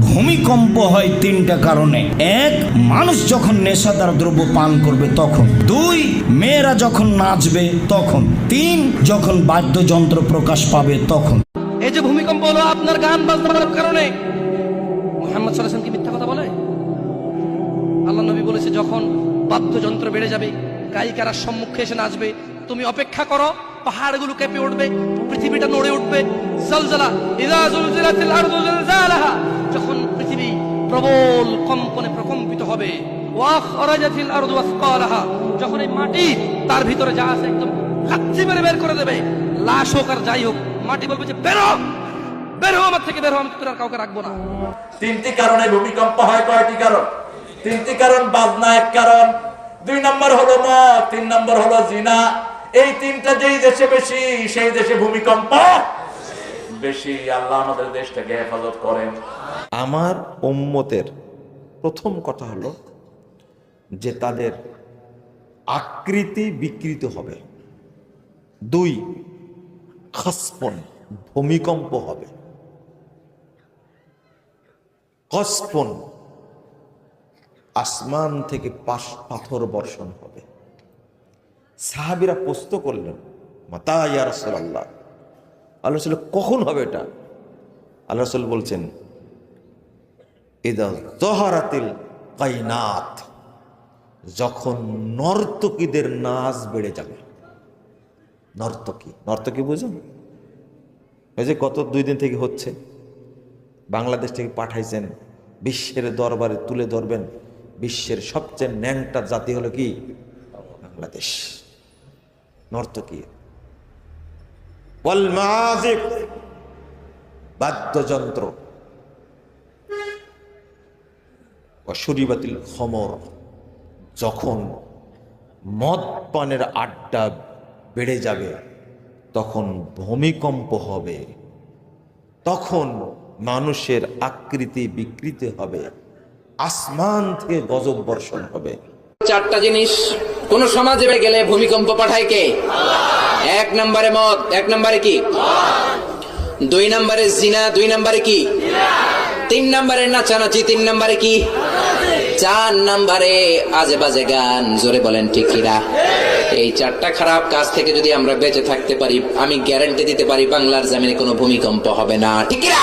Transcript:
ভূমিকম্প হয় তিনটা কারণে। এক, মানুষ যখন নেশাদার দ্রব্য পান করবে তখন। দুই, মেয়েরা যখন নাচবে তখন। তিন, যখন বাদ্যযন্ত্র প্রকাশ পাবে তখন। এই যে ভূমিকম্প হলো আপনার গান বাজনার কারণে। মোহাম্মদ সাল্লাহ কি মিথ্যা কথা বলে? আল্লাহ নবী বলেছে, যখন বাদ্যযন্ত্র বেড়ে যাবে, গায়িকারা সম্মুখে এসে নাচবে, তুমি অপেক্ষা করো, পাহাড়গুলো কেঁপে উঠবে, পৃথিবীটা নড়ে উঠবে। জলজলা, ইদা জুলজিলাতিল আরদু জিলজালাহা। যখন পৃথিবী প্রবল কম্পনে প্রকম্পিত হবে যখন এই মাটি তার ভিতরে যা আছে একদম লাচ্ছি মেরে বের করে দেবে, লাশ হোক আর যাই হোক, মাটি বলবে যে, বেরো বের আমার থেকে, বের আমি তোর কাউকে রাখব না। তিনটি কারণে ভূমিকম্প হয় কয়টি কারণ? তিনটি কারণ, বাজনা এক কারণ। দুই নম্বর হলো মদ তিন নম্বর হলো জিনা। এই তিনটা যেই দেশে বেশি, সেই দেশে ভূমিকম্প। বেশি আল্লাহ আমাদের দেশটাকে হেফাজত করেন। আমার উম্মতের প্রথম কথা হলো যে তাদের আকৃতি বিকৃত হবে। দুই খস্পন ভূমিকম্প হবে। কস্পন আসমান থেকে পাশ পাথর বর্ষণ হবে। সাহাবিরা প্রস্ত করলেন, মাতা ইয়া রাসূলুল্লাহ? আল্লাহ রাসূল কখন হবে এটা? আল্লাহ রাসূল বলছেন, ইদা জহরাতিল কাইনাত যখন নর্তকীদের নাচ বেড়ে যাবে। নর্তকী নর্তকী বুঝুন এই যে গত দুই দিন থেকে হচ্ছে, বাংলাদেশ থেকে পাঠাইছেন, বিশ্বের দরবারে তুলে ধরবেন, বিশ্বের সবচেয়ে ন্যাংটা জাতি হলো কি? বাংলাদেশ। নর্তকী। ওয়াল মাজিব বাদ্যযন্ত্র। অসুরিবাতিল খমর, যখন মদ পানের আড্ডা বেড়ে যাবে, তখন ভূমিকম্প হবে, তখন মানুষের আকৃতি বিকৃতি হবে, আসমান থেকে গজব বর্ষণ হবে। চারটা জিনিস, কোন সমাজে গেলে ভূমিকম্প পাঠায় কে? এক নম্বরে মদ, এক নম্বরে কি? দুই নম্বরে জিনা, দুই নম্বরে কি? তিন নম্বরে নাচানাচি, তিন নম্বরে কি? চার নম্বরে আজে বাজে গান, জোরে বলেন ঠিক কিনা? এই চারটা খারাপ কাজ থেকে যদি আমরা বেঁচে থাকতে পারি, আমি গ্যারান্টি দিতে পারি বাংলার জামিনে কোনো ভূমিকম্প হবে না, ঠিক কিনা?